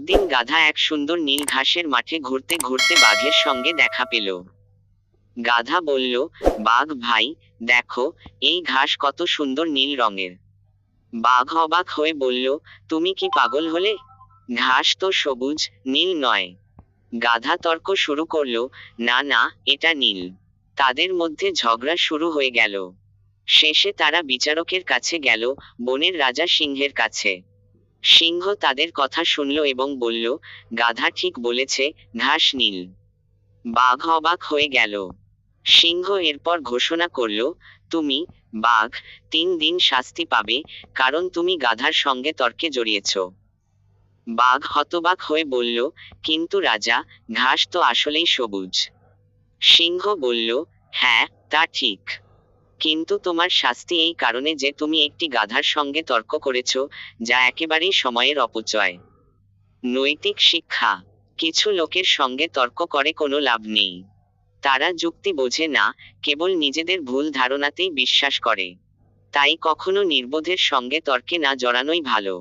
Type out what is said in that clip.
একদিন গাধা এক সুন্দর নীল ঘাসের মাঠে ঘুরতে ঘুরতে বাঘের সঙ্গে দেখা পেল। গাধা বলল, বাঘ ভাই, দেখো, এই ঘাস কত সুন্দর নীল রঙের। বাঘ অবাক হয়ে বলল, তুমি কি পাগল হলে? ঘাস তো সবুজ, নীল নয়। গাধা তর্ক শুরু করল, না না, এটা নীল। তাদের মধ্যে ঝগড়া শুরু হয়ে গেল। শেষে তারা বিচারকের কাছে গেল, বনের রাজা সিংহের কাছে। সিংহ তাদের কথা শুনল এবং বলল, গাধা ঠিক বলেছে, ঘাস নীল। বাঘ অবাক হয়ে গেল। সিংহ এরপর ঘোষণা করল, তুমি, বাঘ, তিন দিন শাস্তি পাবে, কারণ তুমি গাধার সঙ্গে তর্কে জড়িয়েছ। বাঘ হতবাক হয়ে বলল, কিন্তু রাজা, ঘাস তো আসলেই সবুজ। সিংহ বলল হ্যাঁ তা ঠিক। কিন্তু তোমার শাস্তি এই কারণে যে তুমি একটি গাধার সঙ্গে তর্ক করেছ, যা একেবারেই সময়ের অপচয়। নৈতিক শিক্ষা। কিছু লোকের সঙ্গে তর্ক করে কোনো লাভ নেই। তারা যুক্তি বোঝে না, কেবল নিজেদের ভুল ধারণাতেই বিশ্বাস করে। তাই কখনো নির্বোধের সঙ্গে তর্কে না জড়ানোই ভালো।